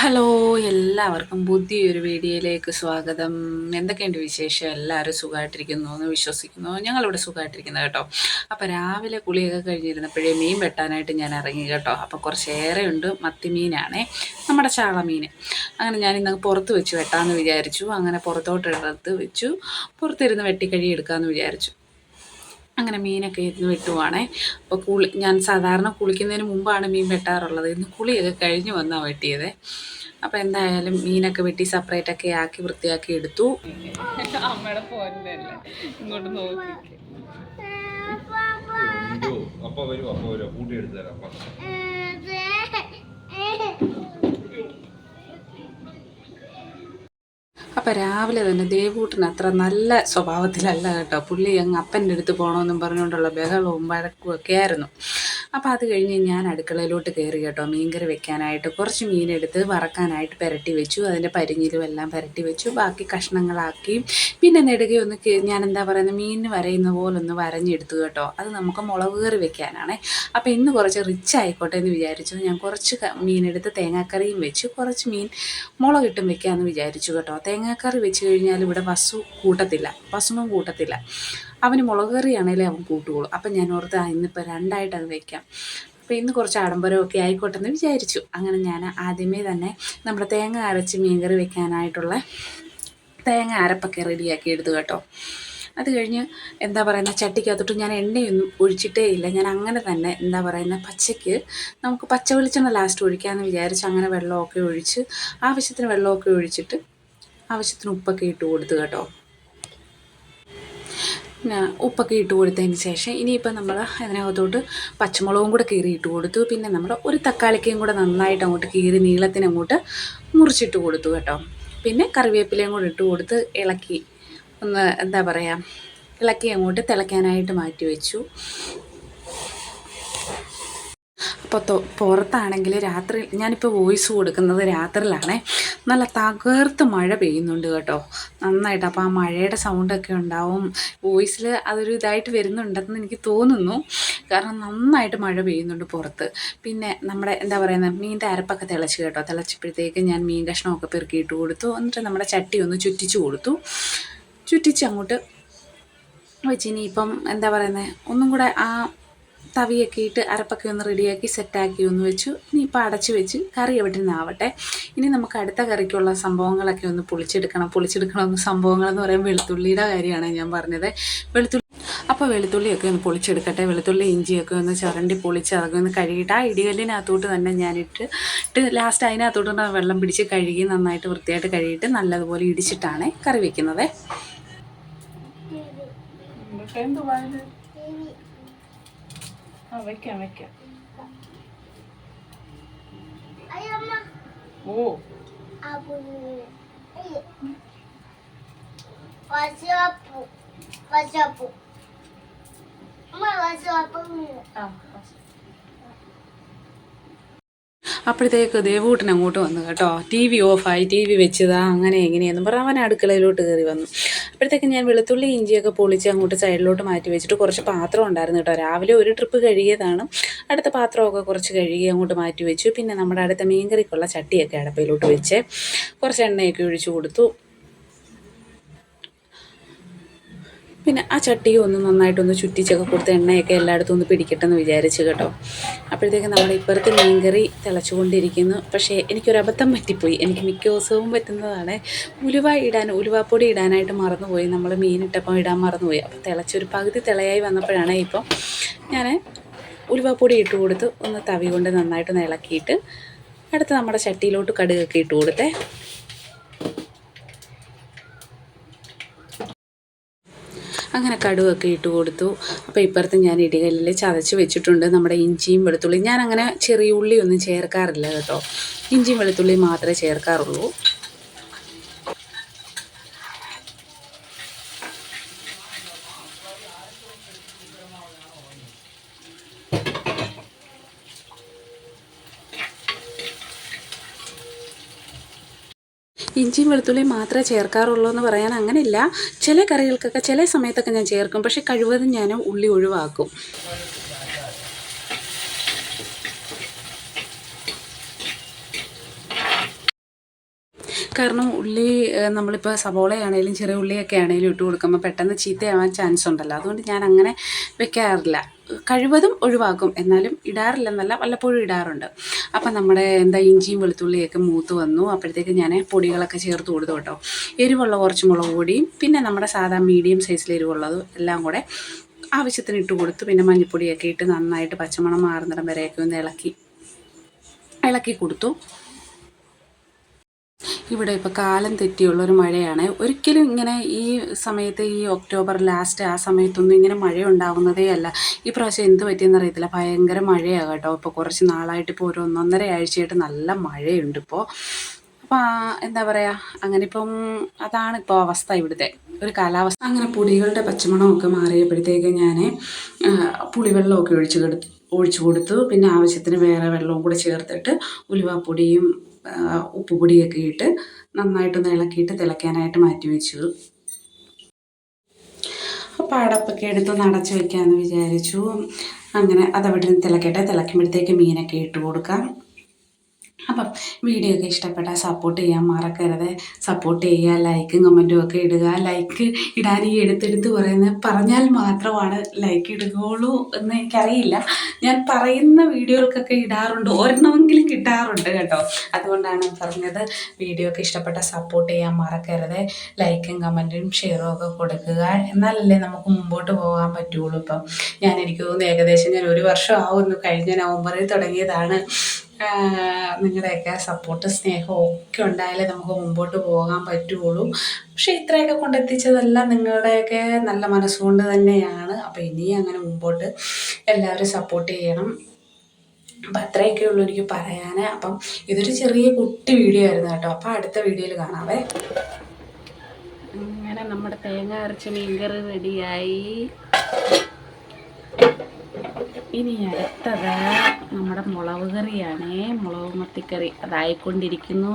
Hello എല്ലാവർക്കും പുതിയൊരു വീഡിയോയിലേക്ക് സ്വാഗതം. എന്തൊക്കെയുണ്ട് വിശേഷം? എല്ലാവരും സുഖമായിട്ടിരിക്കുന്നു എന്ന് വിശ്വസിക്കുന്നു. ഞങ്ങളിവിടെ സുഖമായിട്ടിരിക്കുന്നത് കേട്ടോ. അപ്പോൾ രാവിലെ കുളിയൊക്കെ കഴിഞ്ഞിരുന്നപ്പോഴേ മീൻ വെട്ടാനായിട്ട് ഞാൻ ഇറങ്ങി കേട്ടോ. അപ്പോൾ കുറച്ചേറെ ഉണ്ട് മത്തി മീനാണേ നമ്മുടെ ചാളമീൻ. അങ്ങനെ ഞാൻ ഇന്ന് പുറത്ത് വെച്ച് വെട്ടാമെന്ന് വിചാരിച്ചു. അങ്ങനെ പുറത്തോട്ട് എടുത്ത് വെച്ചു. പുറത്തിരുന്ന് വെട്ടിക്കഴി എടുക്കാമെന്ന് വിചാരിച്ചു. അങ്ങനെ മീനൊക്കെ ഇരുന്ന് വെട്ടുവാണേ. അപ്പോൾ കുളി ഞാൻ സാധാരണ കുളിക്കുന്നതിന് മുമ്പാണ് മീൻ വെട്ടാറുള്ളത്. ഇന്ന് കുളിയൊക്കെ കഴിഞ്ഞ് വന്നാൽ വെട്ടിയത്. അപ്പോൾ എന്തായാലും മീനൊക്കെ വെട്ടി സെപ്പറേറ്റ് ഒക്കെ ആക്കി വൃത്തിയാക്കി എടുത്തു. അമ്മയുടെ ഇങ്ങോട്ട് നോക്കി. അയ്യോ, അപ്പ വരും അപ്പ വരും കൂട്ടി എടുത്തു തരാം അപ്പ. രാവിലെ തന്നെ ദേവൂട്ടിന് അത്ര നല്ല സ്വഭാവത്തിലല്ല കേട്ടോ പുള്ളി അങ്ങ് അപ്പന്റെ അടുത്ത് പോകണമെന്നും പറഞ്ഞുകൊണ്ടുള്ള ബഹളവും വഴക്കും ഒക്കെ ആയിരുന്നു അപ്പോൾ അത് കഴിഞ്ഞ് ഞാൻ അടുക്കളയിലോട്ട് കയറി കേട്ടോ. മീൻകറി വെക്കാനായിട്ട് കുറച്ച് മീനെടുത്ത് വറക്കാനായിട്ട് പുരട്ടി വെച്ചു. അതിന്റെ പരിഞ്ഞിലും എല്ലാം പുരട്ടി വെച്ചു. ബാക്കി കഷ്ണങ്ങളാക്കി. പിന്നെ നെടുകെ ഒന്ന് ഞാൻ എന്താ പറയുന്നത് മീനിന് വരയുന്ന പോലെ ഒന്ന് വരഞ്ഞെടുത്തു കേട്ടോ. അത് നമുക്ക് മുളക് കറി വെക്കാനാണ്. അപ്പോൾ ഇന്ന് കുറച്ച് റിച്ച് ആയിക്കോട്ടെ എന്ന് വിചാരിച്ചു. ഞാൻ കുറച്ച് മീനെടുത്ത് തേങ്ങാക്കറിയും വെച്ച്. കുറച്ച് മീൻ മുളകിട്ടും വെക്കാമെന്ന് വിചാരിച്ചു കേട്ടോ. തേങ്ങാക്കറി വെച്ച് കഴിഞ്ഞാൽ ഇവിടെ വസു കൂട്ടത്തില്ല. വസുവും കൂട്ടത്തില്ല. അവന് മുളക് കറിയാണേലേ അവൻ കൂട്ടുകയുള്ളൂ അപ്പം ഞാൻ ഓർത്ത് ഇന്നിപ്പോൾ രണ്ടായിട്ട് അത് വെക്കാം. അപ്പോൾ ഇന്ന് കുറച്ച് ആഡംബരമൊക്കെ ആയിക്കോട്ടെ എന്ന് വിചാരിച്ചു. അങ്ങനെ ഞാൻ ആദ്യമേ തന്നെ നമ്മുടെ തേങ്ങ അരച്ച് മീൻകറി വെക്കാനായിട്ടുള്ള തേങ്ങ അരപ്പൊക്കെ റെഡിയാക്കി എടുത്തു കേട്ടോ. അത് കഴിഞ്ഞ് എന്താ പറയുന്ന ചട്ടിക്കകത്തോട്ട് ഞാൻ എണ്ണയൊന്നും ഒഴിച്ചിട്ടേ ഇല്ല. ഞാൻ അങ്ങനെ തന്നെ എന്താ പറയുന്ന പച്ചയ്ക്ക് നമുക്ക് പച്ച വെളിച്ചെണ്ണ ലാസ്റ്റ് ഒഴിക്കാമെന്ന് വിചാരിച്ച് അങ്ങനെ വെള്ളമൊക്കെ ഒഴിച്ച് ആവശ്യത്തിന് വെള്ളമൊക്കെ ഒഴിച്ചിട്ട് ആവശ്യത്തിന് ഉപ്പൊക്കെ ഇട്ട് കൊടുത്തു കേട്ടോ. ഉപ്പൊക്കെ ഇട്ട് കൊടുത്തതിന് ശേഷം ഇനിയിപ്പോൾ നമ്മൾ അതിനകത്തോട്ട് പച്ചമുളകും കൂടെ കീറി ഇട്ട് കൊടുത്തു. പിന്നെ നമ്മൾ ഒരു തക്കാളിക്കയും കൂടെ നന്നായിട്ട് അങ്ങോട്ട് കീറി നീളത്തിന് അങ്ങോട്ട് മുറിച്ചിട്ട് കൊടുത്തു കേട്ടോ. പിന്നെ കറിവേപ്പിലയും കൂടെ ഇട്ട് കൊടുത്ത് ഇളക്കി ഒന്ന് എന്താ പറയുക ഇളക്കി അങ്ങോട്ട് തിളയ്ക്കാനായിട്ട് മാറ്റി വെച്ചു. അപ്പോൾ പുറത്താണെങ്കിൽ രാത്രി ഞാനിപ്പോൾ വോയിസ് കൊടുക്കുന്നത് രാത്രിയിലാണേ. നല്ല തകർത്ത് മഴ പെയ്യുന്നുണ്ട് കേട്ടോ. നന്നായിട്ട്. അപ്പോൾ ആ മഴയുടെ സൗണ്ടൊക്കെ ഉണ്ടാവും. വോയിസിൽ അതൊരു ഇതായിട്ട് വരുന്നുണ്ടെന്ന് എനിക്ക് തോന്നുന്നു. കാരണം നന്നായിട്ട് മഴ പെയ്യുന്നുണ്ട് പുറത്ത്. പിന്നെ നമ്മുടെ എന്താ പറയുന്നത് മീന്റെ അരപ്പൊക്കെ തിളച്ച് കേട്ടോ. തിളച്ചപ്പോഴത്തേക്ക് ഞാൻ മീൻ കഷ്ണമൊക്കെ പെറുക്കിയിട്ട് കൊടുത്തു. എന്നിട്ട് നമ്മുടെ ചട്ടി ഒന്ന് ചുറ്റിച്ച് കൊടുത്തു. ചുറ്റിച്ച് അങ്ങോട്ട് വെച്ച് ഇനിയിപ്പം എന്താ പറയുന്നത് ഒന്നും കൂടെ ആ തവിയൊക്കെ ഇട്ട് അരപ്പൊക്കെ ഒന്ന് റെഡിയാക്കി സെറ്റാക്കി ഒന്ന് വെച്ചു. ഇനി ഇപ്പോൾ അടച്ചു വെച്ച് കറി എവിടെ നിന്നാവട്ടെ ഇനി നമുക്ക് അടുത്ത കറിക്കുള്ള സംഭവങ്ങളൊക്കെ ഒന്ന് പൊളിച്ചെടുക്കണം. പൊളിച്ചെടുക്കണമെന്ന് സംഭവങ്ങളെന്ന് പറയാൻ വെളുത്തുള്ളിയുടെ കാര്യമാണ് ഞാൻ പറഞ്ഞത്. വെളുത്തുള്ളി അപ്പോൾ വെളുത്തുള്ളിയൊക്കെ ഒന്ന് പൊളിച്ചെടുക്കട്ടെ. വെളുത്തുള്ളി ഇഞ്ചിയൊക്കെ ഒന്ന് ചുരണ്ടി പൊളിച്ച് അതൊക്കെ ഒന്ന് കഴുകിയിട്ട് ആ ഇടികല്ലിനകത്തോട്ട് തന്നെ ഞാനിട്ട് ഇട്ട് ലാസ്റ്റ് അതിനകത്തോട്ട് വെള്ളം പിടിച്ച് കഴുകി നന്നായിട്ട് വൃത്തിയായിട്ട് കഴുകിയിട്ട് നല്ലതുപോലെ ഇടിച്ചിട്ടാണ് കറി വെക്കുന്നത്. ആ വെക്കാം വെക്കാം ഓ Wasapu. Wasapu. Uma wasapu. അപ്പോഴത്തേക്ക് ദേവൂട്ടൻ അങ്ങോട്ട് വന്നു കേട്ടോ. ടി വി ഓഫായി ടി വി വെച്ചതാ. അങ്ങനെ എങ്ങനെയെന്നും പറഞ്ഞാൽ അവൻ അടുക്കളയിലോട്ട് കയറി വന്നു. അപ്പോഴത്തേക്ക് ഞാൻ വെളുത്തുള്ളി ഇഞ്ചിയൊക്കെ പൊളിച്ച് അങ്ങോട്ട് സൈഡിലോട്ട് മാറ്റി വെച്ചിട്ട് കുറച്ച് പാത്രം ഉണ്ടായിരുന്നു കേട്ടോ. രാവിലെ ഒരു ട്രിപ്പ് കഴുകിയതാണ്. അടുത്ത പാത്രമൊക്കെ കുറച്ച് കഴുകി അങ്ങോട്ട് മാറ്റി വെച്ചു. പിന്നെ നമ്മുടെ അടുത്ത മീൻകറിക്കുള്ള ചട്ടിയൊക്കെ അടുപ്പയിലോട്ട് വെച്ച് കുറച്ച് എണ്ണയൊക്കെ ഒഴിച്ചു കൊടുത്തു. പിന്നെ ആ ചട്ടി ഒന്ന് നന്നായിട്ടൊന്ന് ചുറ്റിച്ചൊക്കെ കൊടുത്ത് എണ്ണയൊക്കെ എല്ലായിടത്തും ഒന്ന് പിടിക്കട്ടെ എന്ന് വിചാരിച്ചു കേട്ടോ. അപ്പോഴത്തേക്ക് നമ്മുടെ ഇപ്പുറത്ത് മീൻകറി തിളച്ചുകൊണ്ടിരിക്കുന്നു. പക്ഷേ എനിക്കൊരു അബദ്ധം പറ്റിപ്പോയി. എനിക്ക് മിക്ക ദിവസവും പറ്റുന്നതാണ് ഉലുവ ഇടാൻ ഉലുവാപ്പൊടി ഇടാനായിട്ട് മറന്നുപോയി. നമ്മൾ മീനിട്ടപ്പം ഇടാൻ മറന്നുപോയി. അപ്പോൾ തിളച്ചൊരു പകുതി തിളയായി വന്നപ്പോഴാണ് ഇപ്പം ഞാൻ ഉലുവാപ്പൊടി ഇട്ട് കൊടുത്ത് ഒന്ന് തവി കൊണ്ട് നന്നായിട്ടൊന്ന് ഇളക്കിയിട്ട് അടുത്ത് നമ്മുടെ ചട്ടിയിലോട്ട് കടുകൊക്കെ ഇട്ട് കൊടുത്തേ. അങ്ങനെ കടുവൊക്കെ ഇട്ട് കൊടുത്തു. അപ്പോൾ ഇപ്പുറത്ത് ഞാൻ ഇടികല്ലിൽ ചതച്ച് വെച്ചിട്ടുണ്ട്. നമ്മുടെ ഇഞ്ചിയും വെളുത്തുള്ളിയും. ഞാൻ അങ്ങനെ ചെറിയ ഉള്ളിയൊന്നും ചേർക്കാറില്ല കേട്ടോ. ഇഞ്ചിയും വെളുത്തുള്ളിയും മാത്രമേ ചേർക്കാറുള്ളൂ. ഇഞ്ചിയും വെളുത്തുള്ളിയും മാത്രമേ ചേർക്കാറുള്ളൂ എന്ന് പറയാൻ അങ്ങനെയില്ല. ചില കറികൾക്കൊക്കെ ചില സമയത്തൊക്കെ ഞാൻ ചേർക്കും. പക്ഷേ കഴിവതും ഞാൻ ഉള്ളി ഒഴിവാക്കും. കാരണം ഉള്ളി നമ്മളിപ്പോൾ സവോളയാണേലും ചെറിയ ഉള്ളിയൊക്കെ ആണേലും ഇട്ട് കൊടുക്കുമ്പോൾ പെട്ടെന്ന് ചീത്തയാവാൻ ചാൻസ് ഉണ്ടല്ലോ. അതുകൊണ്ട് ഞാൻ അങ്ങനെ വെക്കാറില്ല. കഴിവതും ഒഴിവാക്കും. എന്നാലും ഇടാറില്ലെന്നല്ല വല്ലപ്പോഴും ഇടാറുണ്ട്. അപ്പം നമ്മുടെ എന്താ ഇഞ്ചിയും വെളുത്തുള്ളിയൊക്കെ മൂത്ത് വന്നു. അപ്പോഴത്തേക്ക് ഞാൻ പൊടികളൊക്കെ ചേർത്ത് കൊടുത്തു കേട്ടോ. എരിവുള്ള കുറച്ച് മുളക് പൊടിയും പിന്നെ നമ്മുടെ സാധാ മീഡിയം സൈസിൽ എരിവുള്ളതും എല്ലാം കൂടെ ആവശ്യത്തിന് ഇട്ട് കൊടുത്തു പിന്നെ മഞ്ഞൾപ്പൊടിയൊക്കെ ഇട്ട് നന്നായിട്ട് പച്ചമണം മാറുന്നിടം വരെയൊക്കെ ഒന്ന് ഇളക്കി ഇളക്കി കൊടുത്തു. ഇവിടെ ഇപ്പോൾ കാലം തെറ്റിയുള്ള ഒരു മഴയാണ്. ഒരിക്കലും ഇങ്ങനെ ഈ സമയത്ത് ഈ ഒക്ടോബർ ലാസ്റ്റ് ആ സമയത്തൊന്നും ഇങ്ങനെ മഴ ഉണ്ടാകുന്നതേ അല്ല. ഈ പ്രാവശ്യം എന്ത് പറ്റിയെന്ന് അറിയത്തില്ല. ഭയങ്കര മഴയാണ് കേട്ടോ. ഇപ്പോൾ കുറച്ച് നാളായിട്ട് ഇപ്പോൾ ഒരു ഒന്നൊന്നര ആഴ്ചയായിട്ട് നല്ല മഴയുണ്ട് ഇപ്പോൾ അപ്പോൾ എന്താ പറയുക അങ്ങനെ ഇപ്പം അതാണ് ഇപ്പോൾ അവസ്ഥ ഇവിടുത്തെ. ഒരു കാലാവസ്ഥ. അങ്ങനെ പുളികളുടെ പച്ചമണമൊക്കെ മാറിയപ്പോഴത്തേക്ക് ഞാൻ പുളിവെള്ളമൊക്കെ ഒഴിച്ച് കൊടുത്തു ഒഴിച്ചു കൊടുത്തു. പിന്നെ ആവശ്യത്തിന് വേറെ വെള്ളവും കൂടെ ചേർത്തിട്ട് ഉലുവാപ്പൊടിയും ഉപ്പുപൊടിയൊക്കെ ഇട്ട് നന്നായിട്ടൊന്ന് ഇളക്കിയിട്ട് തിളയ്ക്കാനായിട്ട് മാറ്റി വെച്ചു. അപ്പോൾ അടപ്പൊക്കെ എടുത്ത് അടച്ച് വെക്കാമെന്ന് വിചാരിച്ചു. അങ്ങനെ അതവിടെ നിന്ന് തിളക്കട്ടെ. തിളക്കുമ്പോഴത്തേക്ക് മീനൊക്കെ ഇട്ട് കൊടുക്കാം. അപ്പം വീഡിയോ ഒക്കെ ഇഷ്ടപ്പെട്ടാൽ സപ്പോർട്ട് ചെയ്യാൻ മറക്കരുത്. സപ്പോർട്ട് ചെയ്യുക ലൈക്കും കമന്റും ഒക്കെ ഇടുക. ലൈക്ക് ഇടാൻ ഈ എടുത്തെടുത്ത് പറയുന്നത് പറഞ്ഞാൽ മാത്രമാണ് ലൈക്ക് ഇടുകയുള്ളൂ എന്ന് എനിക്കറിയില്ല. ഞാൻ പറയുന്ന വീഡിയോകൾക്കൊക്കെ ഇടാറുണ്ട്. ഒരെണ്ണമെങ്കിലും കിട്ടാറുണ്ട് കേട്ടോ. അതുകൊണ്ടാണ് പറഞ്ഞത് വീഡിയോ ഒക്കെ ഇഷ്ടപ്പെട്ടാൽ സപ്പോർട്ട് ചെയ്യാൻ മറക്കരുത്. ലൈക്കും കമന്റും ഷെയറും ഒക്കെ കൊടുക്കുക. എന്നാലല്ലേ നമുക്ക് മുമ്പോട്ട് പോകാൻ പറ്റുള്ളൂ ഇപ്പം. ഞാൻ എനിക്ക് തോന്നുന്നു ഏകദേശം ഞാൻ ഒരു വർഷം ആവുന്നു കഴിഞ്ഞ നവംബറിൽ തുടങ്ങിയതാണ്. നിങ്ങളുടെയൊക്കെ സപ്പോർട്ട് സ്നേഹവും ഒക്കെ ഉണ്ടായാലേ നമുക്ക് മുമ്പോട്ട് പോകാൻ പറ്റുള്ളൂ. പക്ഷേ ഇത്രയൊക്കെ കൊണ്ടെത്തിച്ചതെല്ലാം നിങ്ങളുടെയൊക്കെ നല്ല മനസ്സുകൊണ്ട് തന്നെയാണ്. അപ്പോൾ ഇനിയും അങ്ങനെ മുമ്പോട്ട് എല്ലാവരും സപ്പോർട്ട് ചെയ്യണം. അപ്പം അത്രയൊക്കെ ഉള്ളൂ എനിക്ക് പറയാൻ അപ്പം ഇതൊരു ചെറിയ കുട്ടി വീഡിയോ ആയിരുന്നു കേട്ടോ. അപ്പോൾ അടുത്ത വീഡിയോയിൽ കാണാവേ. അങ്ങനെ നമ്മുടെ തേങ്ങ അരച്ച മീൻകറി റെഡിയായി ഇനി അടുത്തത് നമ്മുടെ മുളക് കറിയാണേ. മുളക് മത്തിക്കറി. അതായിക്കൊണ്ടിരിക്കുന്നു.